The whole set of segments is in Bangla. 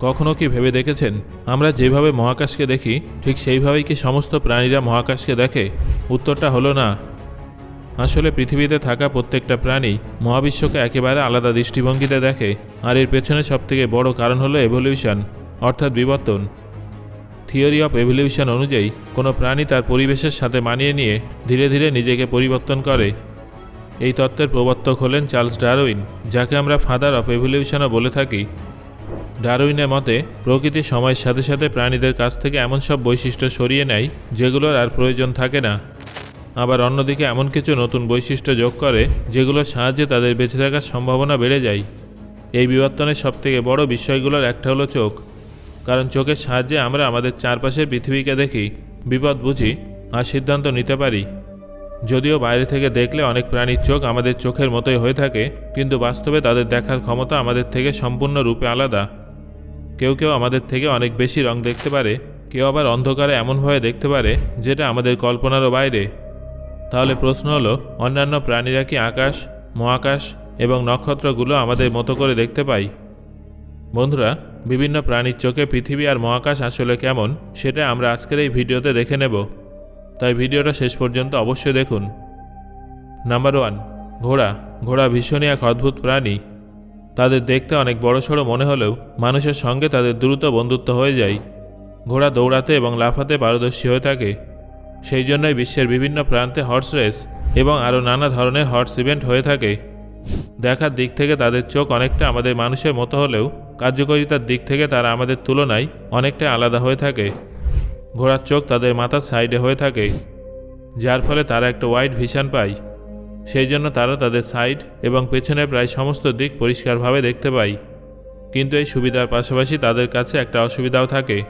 কখনো কি ভেবে দেখেছেন? আমরা যেভাবে মহাকাশকে দেখি, ঠিক সেইভাবেই কি সমস্ত প্রাণীরা মহাকাশকে দেখে? উত্তরটা হলো না। আসলে পৃথিবীতে থাকা প্রত্যেকটা প্রাণী মহাবিশ্বকে একেবারে আলাদা দৃষ্টিভঙ্গিতে দেখে, আর এর পেছনে সবথেকে বড় কারণ হলো এভলিউশন অর্থাৎ বিবর্তন। থিওরি অফ এভলিউশন অনুযায়ী, কোনো প্রাণী তার পরিবেশের সাথে মানিয়ে নিয়ে ধীরে ধীরে নিজেকে পরিবর্তন করে। এই তত্ত্বের প্রবর্তক হলেন চার্লস ডারউইন, যাকে আমরা ফাদার অফ এভলিউশনও বলে থাকি। ডারউইনের মতে, প্রকৃতি সময়ের সাথে সাথে প্রাণীদের কাছ থেকে এমন সব বৈশিষ্ট্য সরিয়ে নেয়, যেগুলোর আর প্রয়োজন থাকে না। আবার অন্যদিকে এমন কিছু নতুন বৈশিষ্ট্য যোগ করে, যেগুলোর সাহায্যে তাদের বেঁচে থাকার সম্ভাবনা বেড়ে যায়। এই বিবর্তনের সবথেকে বড় বিষয়গুলোর একটা হলো চোখ। কারণ চোখের সাহায্যে আমরা আমাদের চারপাশের পৃথিবীকে দেখি, বিপদ বুঝি, আর সিদ্ধান্ত নিতে পারি। যদিও বাইরে থেকে দেখলে অনেক প্রাণীর চোখ আমাদের চোখের মতোই হয়ে থাকে, কিন্তু বাস্তবে তাদের দেখার ক্ষমতা আমাদের থেকে সম্পূর্ণ রূপে আলাদা। কেউ কেউ আমাদের থেকে অনেক বেশি রং দেখতে পারে, কেউ আবার অন্ধকারে এমনভাবে দেখতে পারে, যেটা আমাদের কল্পনারও বাইরে। তাহলে প্রশ্ন হলো, অন্যান্য প্রাণীরা কি আকাশ, মহাকাশ এবং নক্ষত্রগুলো আমাদের মতো করে দেখতে পাই? বন্ধুরা, বিভিন্ন প্রাণীর চোখে পৃথিবী আর মহাকাশ আসলে কেমন, সেটা আমরা আজকের এই ভিডিওতে দেখে নেব। তাই ভিডিওটা শেষ পর্যন্ত অবশ্যই দেখুন। নাম্বার ওয়ান, ঘোড়া। ঘোড়া ভীষণই এক অদ্ভুত প্রাণী। তাদের দেখতে অনেক বড়সড় মনে হলেও মানুষের সঙ্গে তাদের দ্রুত বন্ধুত্ব হয়ে যায়। ঘোড়া দৌড়াতে এবং লাফাতে পারদর্শী হয়ে থাকে। সেই জন্যই বিশ্বের বিভিন্ন প্রান্তে হর্স রেস এবং আরও নানা ধরনের হর্স ইভেন্ট হয়ে থাকে। দেখার দিক থেকে তাদের চোখ অনেকটা আমাদের মানুষের মতো হলেও কার্যকারিতার দিক থেকে তারা আমাদের তুলনায় অনেকটা আলাদা হয়ে থাকে। ঘোড়ার চোখ তাদের মাথার সাইডে হয়ে থাকে, যার ফলে তারা একটা ওয়াইড ভিশন পায়। সেই জন্য তারা তাদের সাইড এবং পেছনে প্রায় সমস্ত দিক পরিষ্কারভাবে দেখতে পায়। কিন্তু এই সুবিধার পাশাপাশি তাদের কাছে একটা অসুবিধাও থাকে।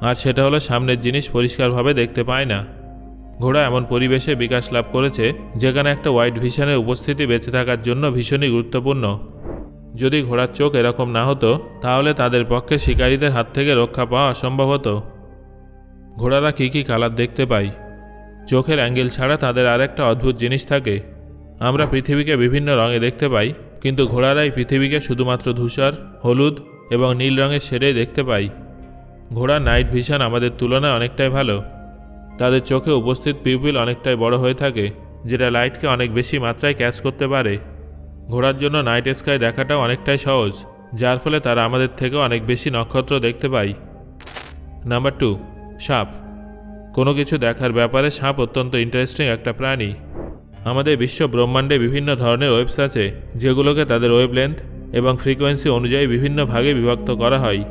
আর সেটা হলো সামনের জিনিস পরিষ্কারভাবে দেখতে পায় না। ঘোড়া এমন পরিবেশে বিকাশ লাভ করেছে, যেখানে একটা ওয়াইড ভিশনের উপস্থিতি বেঁচে থাকার জন্য ভীষণই গুরুত্বপূর্ণ। যদি ঘোড়ার চোখ এরকম না হতো, তাহলে তাদের পক্ষে শিকারীদের হাত থেকে রক্ষা পাওয়া অসম্ভব হতো। ঘোড়ারা কী কী কালার দেখতে পায়? চোখের অ্যাঙ্গেল ছাড়া তাদের আরেকটা অদ্ভুত জিনিস থাকে। আমরা পৃথিবীকে বিভিন্ন রঙে দেখতে পাই, কিন্তু ঘোড়ারাই পৃথিবীকে শুধুমাত্র ধূসর, হলুদ এবং নীল রঙের শেডেই দেখতে পাই। ঘোড়ার নাইট ভিশন আমাদের তুলনায় অনেকটাই ভালো। তাদের চোখে উপস্থিত পিউপিল অনেকটাই বড় হয়ে থাকে, যেটা লাইটকে অনেক বেশি মাত্রায় ক্যাচ করতে পারে। ঘোড়ার জন্য নাইট স্কাই দেখাটাও অনেকটাই সহজ, যার ফলে তারা আমাদের থেকে অনেক বেশি নক্ষত্র দেখতে পায় নাম্বার টু, সাপ। কোনো কিছু দেখার ব্যাপারে সাপ অত্যন্ত ইন্টারেস্টিং একটা প্রাণী। আমাদের বিশ্ব ব্রহ্মাণ্ডে বিভিন্ন ধরনের ওয়েবস আছে, যেগুলোকে তাদের ওয়েবলেন্থ এবং ফ্রিকোয়েন্সি অনুযায়ী বিভিন্ন ভাগে বিভক্ত করা হয়।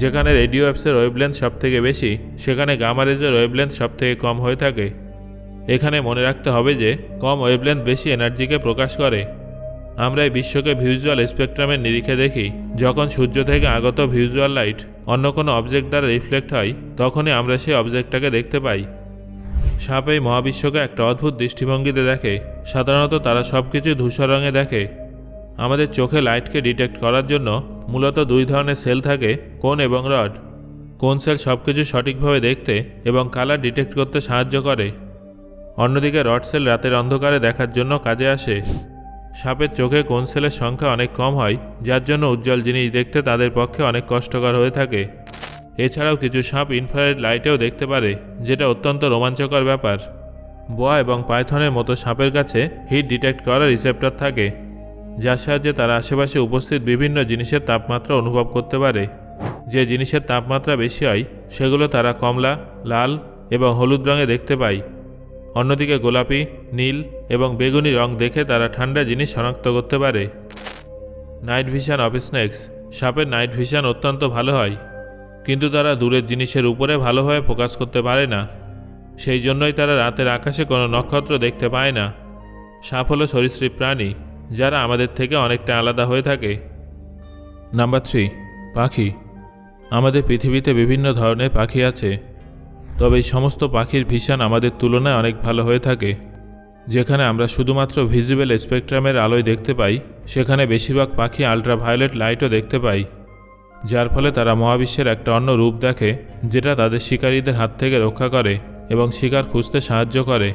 যেখানে রেডিও অ্যাপসের ওয়েবলেন্থ সব থেকে বেশি, সেখানে গামারেজের ওয়েবলেন্থ সব থেকে কম হয়ে থাকে। এখানে মনে রাখতে হবে যে, কম ওয়েবলেন্থ বেশি এনার্জিকে প্রকাশ করে। আমরা এই বিশ্বকে ভিজুয়াল স্পেকট্রামের নিরিখে দেখি। যখন সূর্য থেকে আগত ভিজুয়াল লাইট অন্য কোনো অবজেক্ট দ্বারা রিফ্লেক্ট হয়, তখনই আমরা সেই অবজেক্টটাকে দেখতে পাই। সাপ এই মহাবিশ্বকে একটা অদ্ভুত দৃষ্টিভঙ্গিতে দেখে, সাধারণত তারা সব কিছু ধূসর রঙে দেখে। আমাদের চোখে লাইটকে ডিটেক্ট করার জন্য মূলত দুই ধরনের সেল থাকে, কোন এবং রড। কোন সেল সব কিছু সঠিকভাবে দেখতে এবং কালার ডিটেক্ট করতে সাহায্য করে। অন্যদিকে রড সেল রাতের অন্ধকারে দেখার জন্য কাজে আসে। সাপের চোখে কোন সেলের সংখ্যা অনেক কম হয়, যার জন্য উজ্জ্বল জিনিস দেখতে তাদের পক্ষে অনেক কষ্টকর হয়ে থাকে। এছাড়াও কিছু সাপ ইনফ্রারেড লাইটেও দেখতে পারে, যেটা অত্যন্ত রোমাঞ্চকর ব্যাপার। বোয়া এবং পাইথনের মতো সাপের কাছে হিট ডিটেক্ট করার রিসেপ্টর থাকে, যার সাহায্যে তারা আশেপাশে উপস্থিত বিভিন্ন জিনিসের তাপমাত্রা অনুভব করতে পারে। যে জিনিসের তাপমাত্রা বেশি হয়, সেগুলো তারা কমলা, লাল এবং হলুদ রঙে দেখতে পায়। অন্যদিকে গোলাপি, নীল এবং বেগুনি রং দেখে তারা ঠান্ডা জিনিস শনাক্ত করতে পারে। নাইট ভিশন অফ স্নেক্স সাপের নাইট ভিশন অত্যন্ত ভালো হয়। কিন্তু তারা দূরের জিনিসের উপরে ভালোভাবে ফোকাস করতে পারে না। সেই জন্যই তারা রাতের আকাশে কোনো নক্ষত্র দেখতে পায় না। সাপ হলো সরীসৃপ প্রাণী, যারা আমাদের থেকে অনেকটা আলাদা হয়ে থাকে। নাম্বার থ্রি, পাখি। আমাদের পৃথিবীতে বিভিন্ন ধরনের পাখি আছে। তবে এই সমস্ত পাখির ভিশন আমাদের তুলনায় অনেক ভালো হয়ে থাকে। যেখানে আমরা শুধুমাত্র ভিজিবল স্পেকট্রামের আলোয় দেখতে পাই, সেখানে বেশিরভাগ পাখি আলট্রাভায়োলেট লাইটও দেখতে পাই। যার ফলে তারা মহাবিশ্বের একটা অন্য রূপ দেখে, যেটা তাদের শিকারীদের হাত থেকে রক্ষা করে এবং শিকার খুঁজতে সাহায্য করে।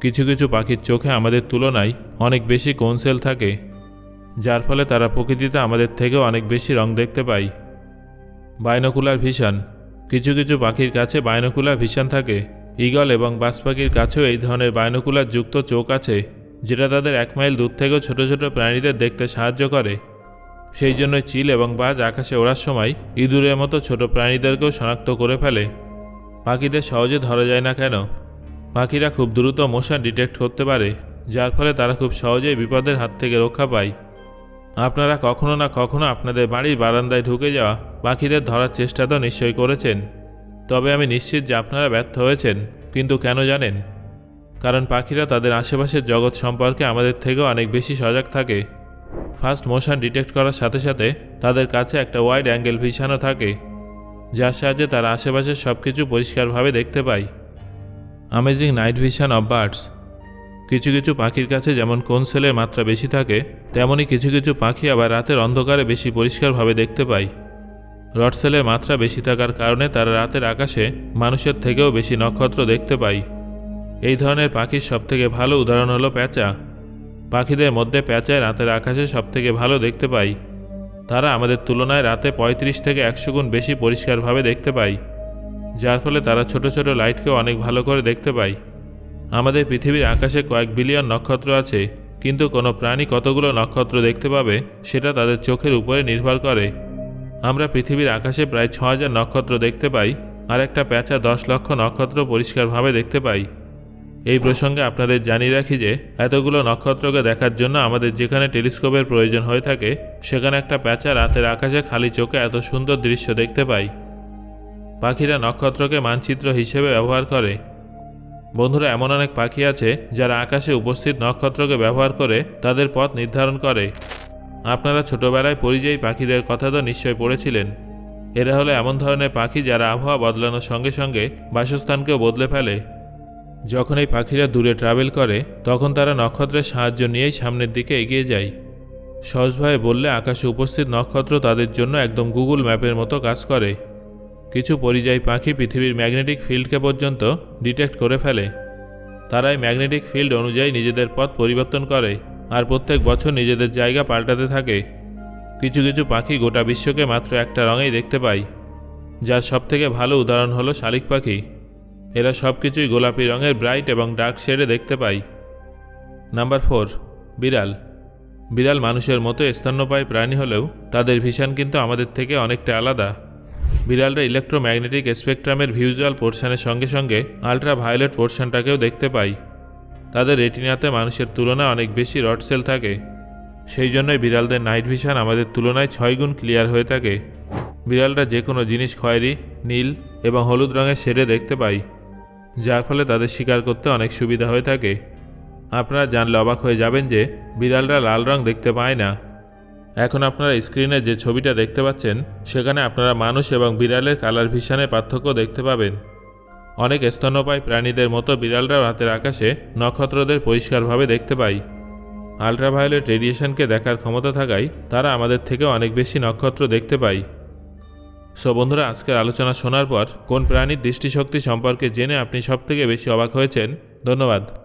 কিছু কিছু পাখির চোখে আমাদের তুলনায় অনেক বেশি কোনসেল থাকে, যার ফলে তারা প্রকৃতিতে আমাদের থেকেও অনেক বেশি রং দেখতে পায়। বাইনোকুলার ভিশন কিছু কিছু পাখির কাছে বাইনোকুলার ভিশন থাকে। ঈগল এবং বাজ পাখির কাছেও এই ধরনের বাইনোকুলার যুক্ত চোখ আছে, যেটা তাদের এক মাইল দূর থেকেও ছোট ছোট প্রাণীদের দেখতে সাহায্য করে। সেই জন্য চিল এবং বাজ আকাশে ওড়ার সময় ইঁদুরের মতো ছোট প্রাণীদেরকেও শনাক্ত করে ফেলে। পাখিদের সহজে ধরা যায় না কেন? পাখিরা খুব দ্রুত মোশন ডিটেক্ট করতে পারে, যার ফলে তারা খুব সহজেই বিপদের হাত থেকে রক্ষা পায়। আপনারা কখনো না কখনো আপনাদের বাড়ির বারান্দায় ঢুকে যাওয়া পাখিদের ধরার চেষ্টা তো নিশ্চয়ই করেছেন। তবে আমি নিশ্চিত যে আপনারা ব্যর্থ হয়েছেন, কিন্তু কেন জানেন? কারণ পাখিরা তাদের আশেপাশের জগৎ সম্পর্কে আমাদের থেকেও অনেক বেশি সজাগ থাকে। ফার্স্ট মোশন ডিটেক্ট করার সাথে সাথে তাদের কাছে একটা ওয়াইড অ্যাঙ্গেল ভিসানো থাকে, যার সাহায্যে তারা আশেপাশের সব কিছু পরিষ্কারভাবে দেখতে পায়। Amazing night vision of birds কিছু কিছু পাখির কাছে যেমন কোন সেলের মাত্রা বেশি থাকে তেমনই কিছু কিছু পাখি আবার রাতের অন্ধকারে বেশি পরিষ্কারভাবে দেখতে পায়। রড সেলের মাত্রা বেশি থাকার কারণে তারা রাতের আকাশে মানুষের থেকেও বেশি নক্ষত্র দেখতে পায়। এই ধরনের পাখির সবথেকে ভালো উদাহরণ হলো প্যাঁচা। পাখিদের মধ্যে প্যাঁচায় রাতের আকাশে সবথেকে ভালো দেখতে পাই। তারা আমাদের তুলনায় রাতে ৩৫ থেকে একশো গুণ বেশি পরিষ্কারভাবে দেখতে পায় যার ফলে তারা ছোট ছোট লাইটকেও অনেক ভালো করে দেখতে পায় আমাদের পৃথিবীর আকাশে কয়েক বিলিয়ন নক্ষত্র আছে, কিন্তু কোনো প্রাণী কতগুলো নক্ষত্র দেখতে পাবে, সেটা তাদের চোখের উপরে নির্ভর করে। আমরা পৃথিবীর আকাশে প্রায় ছ হাজার নক্ষত্র দেখতে পাই, আর একটা প্যাঁচা দশ লক্ষ নক্ষত্র পরিষ্কারভাবে দেখতে পাই। এই প্রসঙ্গে আপনাদের জানিয়ে রাখি যে, এতগুলো নক্ষত্রকে দেখার জন্য আমাদের যেখানে টেলিস্কোপের প্রয়োজন হয়ে থাকে, সেখানে একটা প্যাঁচা রাতের আকাশে খালি চোখে এত সুন্দর দৃশ্য দেখতে পাই। পাখিরা নক্ষত্রকে মানচিত্র হিসেবে ব্যবহার করে। বন্ধুরা, এমন অনেক পাখি আছে যারা আকাশে উপস্থিত নক্ষত্রকে ব্যবহার করে তাদের পথ নির্ধারণ করে। আপনারা ছোটবেলায় পরিযায়ী পাখিদের কথা তো নিশ্চয় পড়েছিলেন। এরা হলো এমন ধরনের পাখি যারা আবহাওয়া বদলানোর সঙ্গে সঙ্গে বাসস্থানকেও বদলে ফেলে। যখন এই পাখিরা দূরে ট্রাভেল করে, তখন তারা নক্ষত্রের সাহায্য নিয়েই সামনের দিকে এগিয়ে যায়। সহজভাবে বললে আকাশে উপস্থিত নক্ষত্র তাদের জন্য একদম গুগল ম্যাপের মতো কাজ করে। কিছু পরিযায়ী পাখি পৃথিবীর ম্যাগনেটিক ফিল্ডকে পর্যন্ত ডিটেক্ট করে ফেলে। তারাই ম্যাগনেটিক ফিল্ড অনুযায়ী নিজেদের পথ পরিবর্তন করে আর প্রত্যেক বছর নিজেদের জায়গা পাল্টাতে থাকে। কিছু কিছু পাখি গোটা বিশ্বকে মাত্র একটা রঙেই দেখতে পায়। যার সবথেকে ভালো উদাহরণ হলো শালিক পাখি। এরা সব কিছুই গোলাপি রঙের ব্রাইট এবং ডার্ক শেডে দেখতে পাই। নাম্বার ফোর, বিড়াল। বিড়াল মানুষের মতো স্তন্যপায়ী প্রাণী হলেও তাদের ভিশন কিন্তু আমাদের থেকে অনেকটা আলাদা। বিড়ালরা ইলেকট্রোম্যাগনেটিক স্পেকট্রামের ভিউজুয়াল পোর্শনের সঙ্গে সঙ্গে আলট্রা ভায়োলেট পোর্শনটাকেও দেখতে পাই। তাদের রেটিনাতে মানুষের তুলনায় অনেক বেশি রড সেল থাকে। সেই জন্যই বিড়ালদের নাইট ভিশন আমাদের তুলনায় ছয় গুণ ক্লিয়ার হয়ে থাকে। বিড়ালরা যে কোনো জিনিস খয়েরি, নীল এবং হলুদ রঙের শেডে দেখতে পাই। যার ফলে তাদের শিকার করতে অনেক সুবিধা হয়ে থাকে। আপনারা জানলে অবাক হয়ে যাবেন যে বিড়ালরা লাল রং দেখতে পায় না। এখন আপনারা স্ক্রিনে যে ছবিটা দেখতে পাচ্ছেন, সেখানে আপনারা মানুষ এবং বিড়ালের কালার ভিশনের পার্থক্য দেখতে পাবেন। অনেক স্তন্যপায়ী প্রাণীদের মতো বিড়ালরাও রাতের আকাশে নক্ষত্রদের পরিষ্কারভাবে দেখতে পাই। আলট্রাভায়োলেট রেডিয়েশনকে দেখার ক্ষমতা থাকায় তারা আমাদের থেকে অনেক বেশি নক্ষত্র দেখতে পায়। সো বন্ধুরা, আজকের আলোচনা শোনার পর কোন প্রাণীর দৃষ্টিশক্তি সম্পর্কে জেনে আপনি সবথেকে বেশি অবাক হয়েছেন? ধন্যবাদ।